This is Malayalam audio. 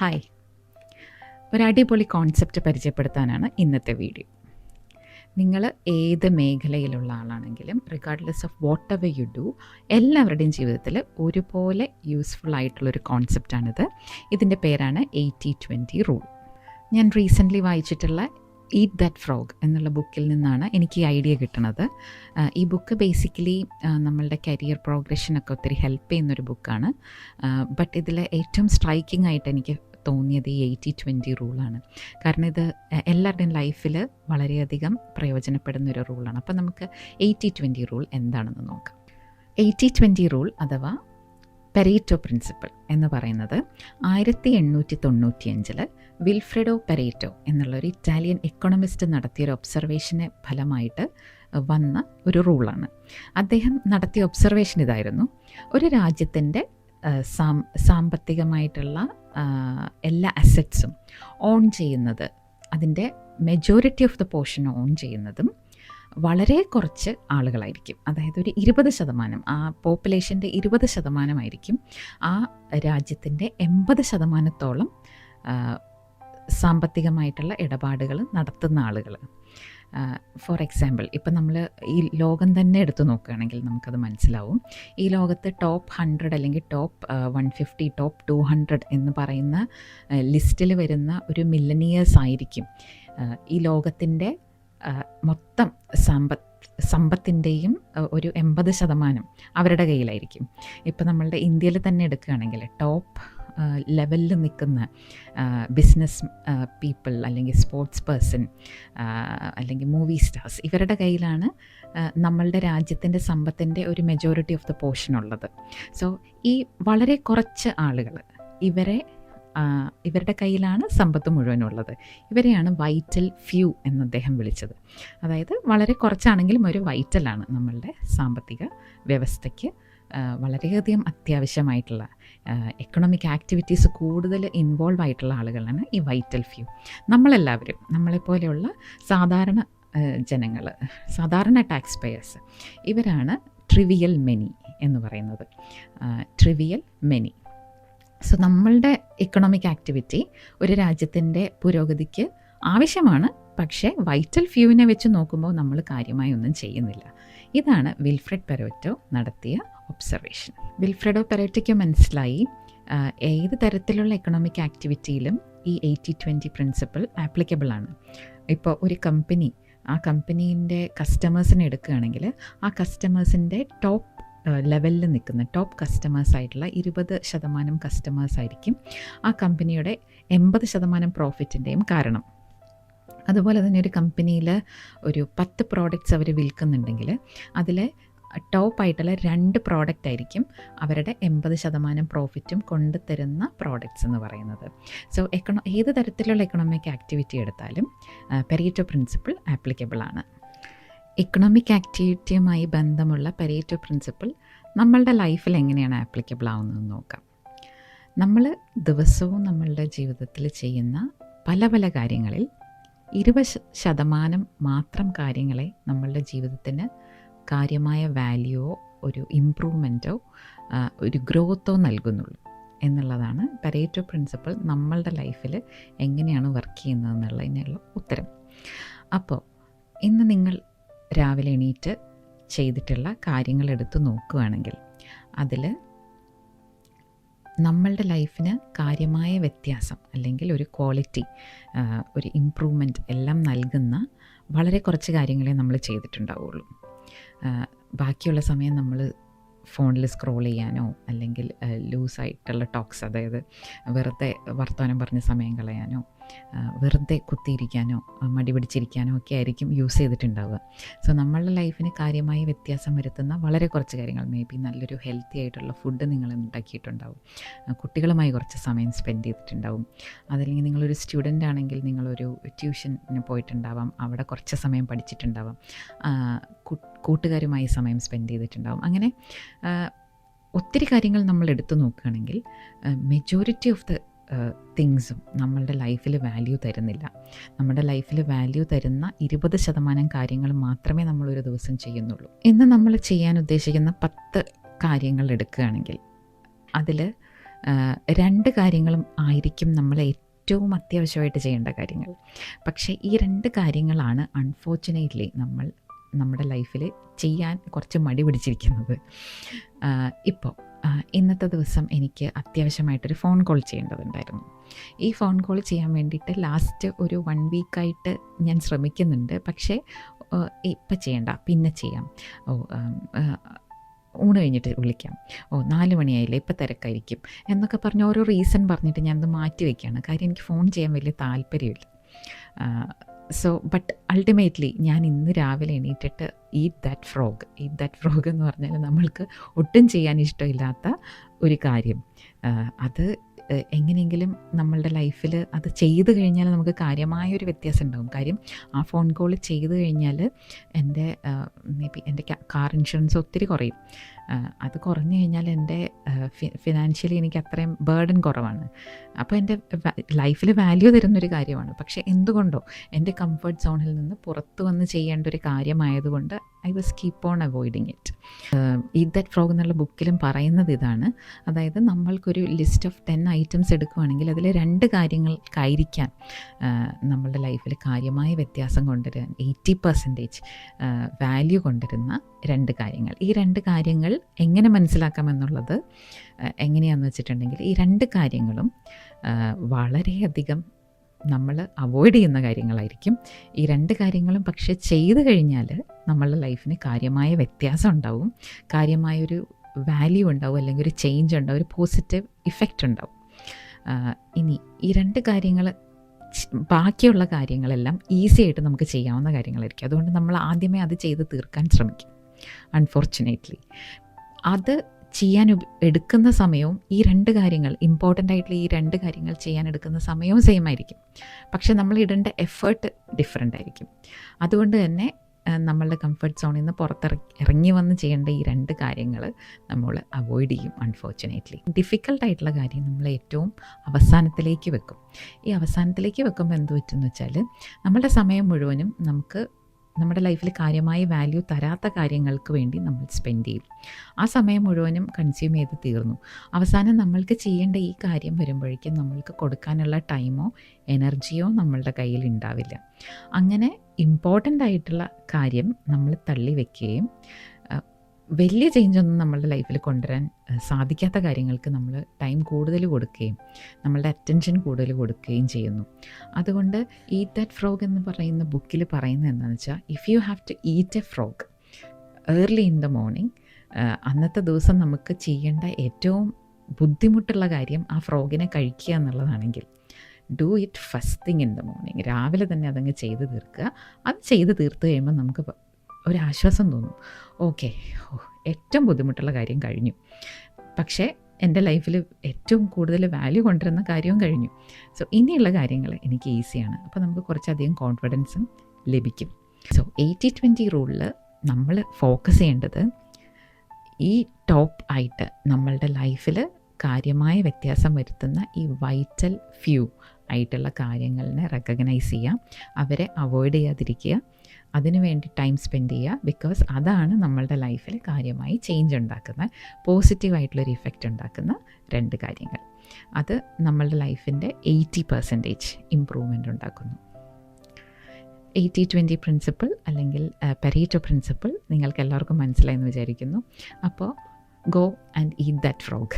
ഹായ് ഒരു അടിപൊളി കോൺസെപ്റ്റ് പരിചയപ്പെടുത്താനാണ് ഇന്നത്തെ വീഡിയോ നിങ്ങൾ ഏത് മേഖലയിലുള്ള ആളാണെങ്കിലും regardless of whatever you do എല്ലാവരുടെയും ജീവിതത്തിൽ ഒരുപോലെ യൂസ്ഫുൾ ആയിട്ടുള്ളൊരു കോൺസെപ്റ്റാണിത് ഇതിന്റെ പേരാണ് എയ്റ്റി ട്വന്റി റൂൾ ഞാൻ റീസെന്റ്ലി വായിച്ചിട്ടുള്ള ഈറ്റ് ദാറ്റ് ഫ്രോഗ് എന്നുള്ള ബുക്കിൽ നിന്നാണ് എനിക്ക് ഈ ഐഡിയ കിട്ടുന്നത് ഈ ബുക്ക് ബേസിക്കലി നമ്മളുടെ കരിയർ പ്രോഗ്രഷനൊക്കെ ഒത്തിരി ഹെൽപ്പ് ചെയ്യുന്നൊരു ബുക്കാണ്. ബട്ട് ഇതിൽ ഏറ്റവും സ്ട്രൈക്കിംഗ് ആയിട്ട് എനിക്ക് തോന്നിയത് ഈ എയ്റ്റി ട്വന്റി റൂളാണ്. കാരണം ഇത് എല്ലാവരുടെയും ലൈഫിൽ വളരെയധികം പ്രയോജനപ്പെടുന്ന ഒരു റൂളാണ്. അപ്പോൾ നമുക്ക് എയ്റ്റി ട്വന്റി റൂൾ എന്താണെന്ന് നോക്കാം. എയ്റ്റി ട്വന്റി റൂൾ അഥവാ പെരേറ്റോ പ്രിൻസിപ്പിൾ എന്ന് പറയുന്നത് ആയിരത്തി എണ്ണൂറ്റി തൊണ്ണൂറ്റിയഞ്ചിൽ വിൽഫ്രെഡോ പെരേറ്റോ എന്നുള്ള ഒരു ഇറ്റാലിയൻ എക്കണോമിസ്റ്റ് നടത്തിയ ഒരു ഒബ്സർവേഷനെ ഫലമായിട്ട് വന്ന ഒരു റൂളാണ്. അദ്ദേഹം നടത്തിയ ഒബ്സർവേഷൻ ഇതായിരുന്നു. ഒരു രാജ്യത്തിന്റെ സാമ്പത്തികമായിട്ടുള്ള എല്ലാ അസറ്റ്സും ഓൺ ചെയ്യുന്നത് അതിന്റെ majority of the portion own ചെയ്യുന്നതും വളരെ കുറച്ച് ആളുകളായിരിക്കും. അതായത് ഒരു ഇരുപത് ശതമാനം ആ പോപ്പുലേഷന്റെ ഇരുപത് ശതമാനമായിരിക്കും. ആ രാജ്യത്തിന്റെ എൺപത് ശതമാനത്തോളം സാമ്പത്തികമായിട്ടുള്ള ഇടപാടുകൾ നടത്തുന്ന ആളുകൾ ഫോർ എക്സാമ്പിൾ ഇപ്പം നമ്മൾ ഈ ലോകം തന്നെ എടുത്തു നോക്കുകയാണെങ്കിൽ നമുക്കത് മനസ്സിലാവും. ഈ ലോകത്ത് ടോപ്പ് ഹൺഡ്രഡ് അല്ലെങ്കിൽ top one fifty top two hundred എന്ന് പറയുന്ന ലിസ്റ്റിൽ വരുന്ന ഒരു മില്ലനിയേഴ്സ് ആയിരിക്കും. ഈ ലോകത്തിന്റെ മൊത്തം സമ്പത്ത് സമ്പത്തിന്റെയും ഒരു എൺപത് ശതമാനം അവരുടെ കയ്യിലായിരിക്കും. ഇപ്പം നമ്മളുടെ ഇന്ത്യയിൽ തന്നെ എടുക്കുകയാണെങ്കിൽ ടോപ്പ് ലെവലിൽ നിൽക്കുന്ന ബിസിനസ് പീപ്പിൾ അല്ലെങ്കിൽ സ്പോർട്സ് പേഴ്സൺ അല്ലെങ്കിൽ മൂവി സ്റ്റാർസ് ഇവരുടെ കയ്യിലാണ് നമ്മളുടെ രാജ്യത്തിന്റെ സമ്പത്തിന്റെ ഒരു മെജോറിറ്റി ഓഫ് ദ പോർഷൻ ഉള്ളത്. സോ ഈ വളരെ കുറച്ച് ആളുകൾ ഇവരെ ഇവരുടെ കയ്യിലാണ് സമ്പത്ത് മുഴുവനുള്ളത് ഇവരെയാണ് വൈറ്റൽ ഫ്യൂ എന്ന് അദ്ദേഹം വിളിച്ചത്. അതായത് വളരെ കുറച്ചാണെങ്കിലും ഒരു വൈറ്റലാണ് നമ്മളുടെ സാമ്പത്തിക വ്യവസ്ഥയ്ക്ക് വളരെയധികം അത്യാവശ്യമായിട്ടുള്ള എക്കണോമിക് ആക്ടിവിറ്റീസ് കൂടുതൽ ഇൻവോൾവ് ആയിട്ടുള്ള ആളുകളാണ് ഈ വൈറ്റൽ ഫ്യൂ നമ്മളെല്ലാവരും നമ്മളെപ്പോലെയുള്ള സാധാരണ ജനങ്ങൾ സാധാരണ ടാക്സ് പേയേഴ്സ് ഇവരാണ് ട്രിവിയൽ മെനി എന്ന് പറയുന്നത്. ട്രിവിയൽ മെനി സോ നമ്മളുടെ എക്കണോമിക് ആക്ടിവിറ്റി ഒരു രാജ്യത്തിന്റെ പുരോഗതിക്ക് ആവശ്യമാണ്. പക്ഷേ വൈറ്റൽ ഫ്യൂവിനെ വെച്ച് നോക്കുമ്പോൾ നമ്മൾ കാര്യമായി ഒന്നും ചെയ്യുന്നില്ല. ഇതാണ് വിൽഫ്രഡ് പെരോറ്റോ നടത്തിയ ഒബ്സർവേഷൻ വിൽഫ്രെഡോ പെരേറ്റയ്ക്ക് മനസ്സിലായി ഏത് തരത്തിലുള്ള എക്കണോമിക് ആക്ടിവിറ്റിയിലും ഈ എയ്റ്റി ട്വന്റി പ്രിൻസിപ്പിൾ ആപ്ലിക്കബിൾ ആണ്. ഇപ്പോൾ ഒരു കമ്പനി ആ കമ്പനീന്റെ കസ്റ്റമേഴ്സിനെ എടുക്കുകയാണെങ്കിൽ ആ കസ്റ്റമേഴ്സിന്റെ ടോപ്പ് ലെവലിൽ നിൽക്കുന്ന ടോപ്പ് കസ്റ്റമേഴ്സ് ആയിട്ടുള്ള ഇരുപത് ശതമാനം കസ്റ്റമേഴ്സ് ആയിരിക്കും ആ കമ്പനിയുടെ എൺപത് ശതമാനം പ്രോഫിറ്റിന്റെയും കാരണം. അതുപോലെ തന്നെ ഒരു കമ്പനിയിൽ ഒരു പത്ത് പ്രോഡക്റ്റ്സ് അവർ വിൽക്കുന്നുണ്ടെങ്കിൽ അതിൽ ടോപ്പ് ആയിട്ടുള്ള രണ്ട് പ്രോഡക്റ്റ് ആയിരിക്കും അവരുടെ എൺപത് ശതമാനം പ്രോഫിറ്റും കൊണ്ടുതരുന്ന പ്രോഡക്റ്റ്സ് എന്ന് പറയുന്നത്. സോ എക്കണോ ഏത് തരത്തിലുള്ള എക്കണോമിക് ആക്ടിവിറ്റി എടുത്താലും പെരീറ്റോ പ്രിൻസിപ്പിൾ ആപ്ലിക്കബിൾ ആണ്. എക്കണോമിക് ആക്ടിവിറ്റിയുമായി ബന്ധമുള്ള പെരീറ്റോ പ്രിൻസിപ്പിൾ നമ്മളുടെ ലൈഫിൽ എങ്ങനെയാണ് ആപ്ലിക്കബിൾ ആവുന്നതെന്ന് നോക്കാം. നമ്മൾ ദിവസവും നമ്മളുടെ ജീവിതത്തിൽ ചെയ്യുന്ന പല പല കാര്യങ്ങളിൽ ഇരുപത് ശതമാനം മാത്രം കാര്യങ്ങളെ നമ്മളുടെ ജീവിതത്തിന് കാര്യമായ വാല്യൂ ഒരു ഇമ്പ്രൂവ്മെന്റോ ഒരു ഗ്രോത്തോ നൽകുന്നുള്ളൂ. എന്നുള്ളതാണ് പരേറ്റോ പ്രിൻസിപ്പിൾ നമ്മളുടെ ലൈഫിൽ എങ്ങനെയാണ് വർക്ക് ചെയ്യുന്നത് എന്നുള്ളതിനുള്ള ഉത്തരം. അപ്പോൾ ഇന്ന് നിങ്ങൾ രാവിലെ എണീറ്റ് ചെയ്തിട്ടുള്ള കാര്യങ്ങൾ എടുത്ത് നോക്കുകയാണെങ്കിൽ അതിൽ നമ്മളുടെ ലൈഫിന് കാര്യമായ വ്യത്യാസം അല്ലെങ്കിൽ ഒരു ക്വാളിറ്റി ഒരു ഇമ്പ്രൂവ്മെന്റ് എല്ലാം നൽകുന്ന വളരെ കുറച്ച് കാര്യങ്ങളെ നമ്മൾ ചെയ്തിട്ടുണ്ടാവുള്ളൂ. ബാക്കിയുള്ള സമയം നമ്മൾ ഫോണിൽ സ്ക്രോൾ ചെയ്യാനോ അല്ലെങ്കിൽ ലൂസായിട്ടുള്ള ടോക്സ് അതായത് വെറുതെ വർത്തമാനം പറഞ്ഞ് സമയം കളയാനോ വെറുതെ കുത്തിയിരിക്കാനോ മടി പിടിച്ചിരിക്കാനോ ഒക്കെ ആയിരിക്കും യൂസ് ചെയ്തിട്ടുണ്ടാവുക. സോ നമ്മളുടെ ലൈഫിന് കാര്യമായി വ്യത്യാസം വരുത്തുന്ന വളരെ കുറച്ച് കാര്യങ്ങൾ. മേ ബി നല്ലൊരു ഹെൽത്തി ആയിട്ടുള്ള ഫുഡ് നിങ്ങൾ ഉണ്ടാക്കിയിട്ടുണ്ടാവും. കുട്ടികളുമായി കുറച്ച് സമയം സ്പെൻഡ് ചെയ്തിട്ടുണ്ടാവും. അതല്ലെങ്കിൽ നിങ്ങളൊരു സ്റ്റുഡന്റ് ആണെങ്കിൽ നിങ്ങളൊരു ട്യൂഷന് പോയിട്ടുണ്ടാവാം. അവിടെ കുറച്ച് സമയം പഠിച്ചിട്ടുണ്ടാവാം. കൂട്ടുകാരുമായി സമയം സ്പെൻഡ് ചെയ്തിട്ടുണ്ടാവും. അങ്ങനെ ഒത്തിരി കാര്യങ്ങൾ നമ്മൾ എടുത്തു നോക്കുകയാണെങ്കിൽ മെജോറിറ്റി ഓഫ് ദ തിങ്സും നമ്മളുടെ ലൈഫിൽ വാല്യൂ തരുന്നില്ല. നമ്മുടെ ലൈഫിൽ വാല്യൂ തരുന്ന ഇരുപത് ശതമാനം കാര്യങ്ങൾ മാത്രമേ നമ്മൾ ഒരു ദിവസം ചെയ്യുന്നുള്ളൂ. ഇന്ന് നമ്മൾ ചെയ്യാൻ ഉദ്ദേശിക്കുന്ന പത്ത് കാര്യങ്ങൾ എടുക്കുകയാണെങ്കിൽ അതിൽ രണ്ട് കാര്യങ്ങളും ആയിരിക്കും നമ്മൾ ഏറ്റവും അത്യാവശ്യമായിട്ട് ചെയ്യേണ്ട കാര്യങ്ങൾ. പക്ഷേ ഈ രണ്ട് കാര്യങ്ങളാണ് അൺഫോർച്ചുനേറ്റ്ലി നമ്മൾ നമ്മുടെ ലൈഫിൽ ചെയ്യാൻ കുറച്ച് മടി പിടിച്ചിരിക്കുന്നത്. ഇപ്പോൾ ഇന്നത്തെ ദിവസം എനിക്ക് അത്യാവശ്യമായിട്ടൊരു ഫോൺ കോൾ ചെയ്യേണ്ടതുണ്ടായിരുന്നു. ഈ ഫോൺ കോൾ ചെയ്യാൻ വേണ്ടിയിട്ട് ലാസ്റ്റ് ഒരു വൺ വീക്കായിട്ട് ഞാൻ ശ്രമിക്കുന്നുണ്ട്. പക്ഷേ ഇപ്പം ചെയ്യണ്ട പിന്നെ ചെയ്യാം. ഓ ഊണ് കഴിഞ്ഞിട്ട് വിളിക്കാം. ഓ നാല് മണിയായില്ലേ ഇപ്പം തിരക്കായിരിക്കും എന്നൊക്കെ പറഞ്ഞ് ഓരോ റീസൺ പറഞ്ഞിട്ട് ഞാനത് മാറ്റി വയ്ക്കുകയാണ് കാര്യം എനിക്ക് ഫോൺ ചെയ്യാൻ വലിയ താല്പര്യമില്ല. സോ ബട്ട് അൾട്ടിമേറ്റ്ലി ഞാൻ ഇന്ന് രാവിലെ എണീറ്റിട്ട് eat that frog eat that frog എന്ന് പറഞ്ഞാൽ നമ്മൾക്ക് ഒട്ടും ചെയ്യാൻ ഇഷ്ടമില്ലാത്ത ഒരു കാര്യം. അത് എങ്ങനെയെങ്കിലും നമ്മളുടെ ലൈഫിൽ അത് ചെയ്തു കഴിഞ്ഞാൽ നമുക്ക് കാര്യമായൊരു വ്യത്യാസം ഉണ്ടാകും കാര്യം ആ ഫോൺ കോൾ ചെയ്തു കഴിഞ്ഞാൽ എന്റെ മേ ബി എന്റെ കാർ ഇൻഷുറൻസ് ഒത്തിരി കുറയും. അത് കുറഞ്ഞു കഴിഞ്ഞാൽ എന്റെ ഫിനാൻഷ്യലി എനിക്ക് അത്രയും ബേർഡൻ കുറവാണ്. അപ്പോൾ എന്റെ ലൈഫിൽ വാല്യൂ തരുന്നൊരു കാര്യമാണ്. പക്ഷേ എന്തുകൊണ്ടോ എന്റെ കംഫർട്ട് സോണിൽ നിന്ന് പുറത്ത് വന്ന് ചെയ്യേണ്ട ഒരു കാര്യമായതുകൊണ്ട് I was keep on avoiding it ഈ ദറ്റ് ഫ്രോഗ് എന്നുള്ള ബുക്കിലും പറയുന്നത് ഇതാണ്. അതായത് നമ്മൾക്കൊരു ലിസ്റ്റ് ഓഫ് ടെൻ ഐറ്റംസ് എടുക്കുകയാണെങ്കിൽ അതിൽ രണ്ട് കാര്യങ്ങൾക്കായിരിക്കാം നമ്മളുടെ ലൈഫിൽ കാര്യമായ വ്യത്യാസം കൊണ്ടുവരാൻ എയ്റ്റി പെർസെന്റേജ് വാല്യൂ കൊണ്ടുവരുന്ന രണ്ട് കാര്യങ്ങൾ. ഈ രണ്ട് കാര്യങ്ങൾ എങ്ങനെ മനസ്സിലാക്കാമെന്നുള്ളത് എങ്ങനെയാണെന്ന് വെച്ചിട്ടുണ്ടെങ്കിൽ ഈ രണ്ട് കാര്യങ്ങളും വളരെയധികം നമ്മൾ അവോയ്ഡ് ചെയ്യുന്ന കാര്യങ്ങളായിരിക്കും. ഈ രണ്ട് കാര്യങ്ങളും പക്ഷേ ചെയ്തു കഴിഞ്ഞാൽ നമ്മളുടെ ലൈഫിന് കാര്യമായ വ്യത്യാസം ഉണ്ടാവും. കാര്യമായൊരു വാല്യൂ ഉണ്ടാവും അല്ലെങ്കിൽ ഒരു ചേഞ്ച് ഉണ്ടാവും ഒരു പോസിറ്റീവ് ഇഫക്റ്റ് ഉണ്ടാവും. ഇനി ഈ രണ്ട് കാര്യങ്ങൾ ബാക്കിയുള്ള കാര്യങ്ങളെല്ലാം ഈസി ആയിട്ട് നമുക്ക് ചെയ്യാവുന്ന കാര്യങ്ങളായിരിക്കും. അതുകൊണ്ട് നമ്മൾ ആദ്യമേ അത് ചെയ്ത് തീർക്കാൻ ശ്രമിക്കും അൺഫോർച്ചുനേറ്റ്ലി അത് ചെയ്യാൻ എടുക്കുന്ന സമയവും ഈ രണ്ട് കാര്യങ്ങൾ ഇമ്പോർട്ടന്റ് ആയിട്ടുള്ള ഈ രണ്ട് കാര്യങ്ങൾ ചെയ്യാൻ എടുക്കുന്ന സമയവും സെയിം ആയിരിക്കും. പക്ഷെ നമ്മൾ ഇടേണ്ട എഫേർട്ട് ഡിഫറെന്റ് ആയിരിക്കും. അതുകൊണ്ട് തന്നെ നമ്മളുടെ കംഫർട്ട് സോണിൽ നിന്ന് പുറത്തിറങ്ങി ഇറങ്ങി വന്ന് ചെയ്യേണ്ട ഈ രണ്ട് കാര്യങ്ങൾ നമ്മൾ അവോയ്ഡ് ചെയ്യും അൺഫോർച്ചുനേറ്റ്ലി ഡിഫിക്കൽട്ടായിട്ടുള്ള കാര്യം നമ്മൾ ഏറ്റവും അവസാനത്തിലേക്ക് വെക്കും. ഈ അവസാനത്തിലേക്ക് വെക്കുമ്പോൾ എന്ത് പറ്റുമെന്ന് വെച്ചാൽ നമ്മളുടെ സമയം മുഴുവനും നമുക്ക് നമ്മുടെ ലൈഫിൽ കാര്യമായ വാല്യൂ തരാത്ത കാര്യങ്ങൾക്ക് വേണ്ടി നമ്മൾ സ്പെൻഡ് ചെയ്യും. ആ സമയം മുഴുവനും കൺസ്യൂം ചെയ്ത് തീർന്നു. അവസാനം നമ്മൾക്ക് ചെയ്യേണ്ട ഈ കാര്യം വരുമ്പോഴേക്കും നമ്മൾക്ക് കൊടുക്കാനുള്ള ടൈമോ എനർജിയോ നമ്മളുടെ കയ്യിൽ ഉണ്ടാവില്ല. അങ്ങനെ ഇമ്പോർട്ടന്റ് ആയിട്ടുള്ള കാര്യം നമ്മൾ തള്ളി വയ്ക്കുകയും വലിയ ചേഞ്ചൊന്നും നമ്മളുടെ ലൈഫിൽ കൊണ്ടുവരാൻ സാധിക്കാത്ത കാര്യങ്ങൾക്ക് നമ്മൾ ടൈം കൂടുതൽ കൊടുക്കുകയും നമ്മളുടെ അറ്റൻഷൻ കൂടുതൽ കൊടുക്കുകയും ചെയ്യുന്നു. അതുകൊണ്ട് ഈറ്റ് ദാറ്റ് ഫ്രോഗ് എന്ന് പറയുന്ന ബുക്കിൽ പറയുന്നത് എന്താണെന്ന് വെച്ചാൽ if you have to eat a frog early in the morning അന്നത്തെ ദിവസം നമുക്ക് ചെയ്യേണ്ട ഏറ്റവും ബുദ്ധിമുട്ടുള്ള കാര്യം ആ ഫ്രോഗിനെ കഴിക്കുക എന്നുള്ളതാണെങ്കിൽ do it first thing in the morning രാവിലെ തന്നെ അതങ്ങ് ചെയ്ത് തീർക്കുക. അത് ചെയ്ത് തീർത്ത് കഴിയുമ്പോൾ നമുക്ക് ഒരാശ്വാസം തോന്നും. ഓക്കെ ഏറ്റവും ബുദ്ധിമുട്ടുള്ള കാര്യം കഴിഞ്ഞു. പക്ഷേ എന്റെ ലൈഫിൽ ഏറ്റവും കൂടുതൽ വാല്യൂ കൊണ്ടുവരുന്ന കാര്യവും കഴിഞ്ഞു. സോ ഇനിയുള്ള കാര്യങ്ങൾ എനിക്ക് ഈസിയാണ്. അപ്പോൾ നമുക്ക് കുറച്ചധികം കോൺഫിഡൻസും ലഭിക്കും. സോ എയ്റ്റി ട്വന്റി റൂളിൽ നമ്മൾ ഫോക്കസ് ചെയ്യേണ്ടത് ഈ ടോപ്പ് ആയിട്ട് നമ്മളുടെ ലൈഫിൽ കാര്യമായ വ്യത്യാസം വരുത്തുന്ന ഈ വൈറ്റൽ ഫ്യൂ ആയിട്ടുള്ള കാര്യങ്ങളിനെ റെക്കഗ്നൈസ് ചെയ്യുക അവരെ അവോയ്ഡ് ചെയ്യാതിരിക്കുക. അതിനു വേണ്ടി ടൈം സ്പെൻഡ് ചെയ്യുക ബിക്കോസ് അതാണ് നമ്മളുടെ ലൈഫിൽ കാര്യമായി ചേഞ്ച് ഉണ്ടാക്കുന്ന പോസിറ്റീവായിട്ടുള്ളൊരു ഇഫക്റ്റ് ഉണ്ടാക്കുന്ന രണ്ട് കാര്യങ്ങൾ. അത് നമ്മളുടെ ലൈഫിന്റെ എയ്റ്റി പെർസെന്റേജ് ഇമ്പ്രൂവ്മെന്റ് ഉണ്ടാക്കുന്നു. എയ്റ്റി ട്വന്റി പ്രിൻസിപ്പിൾ അല്ലെങ്കിൽ പെരീറ്റോ പ്രിൻസിപ്പിൾ നിങ്ങൾക്ക് എല്ലാവർക്കും മനസ്സിലായെന്ന് വിചാരിക്കുന്നു. അപ്പോൾ go and eat that frog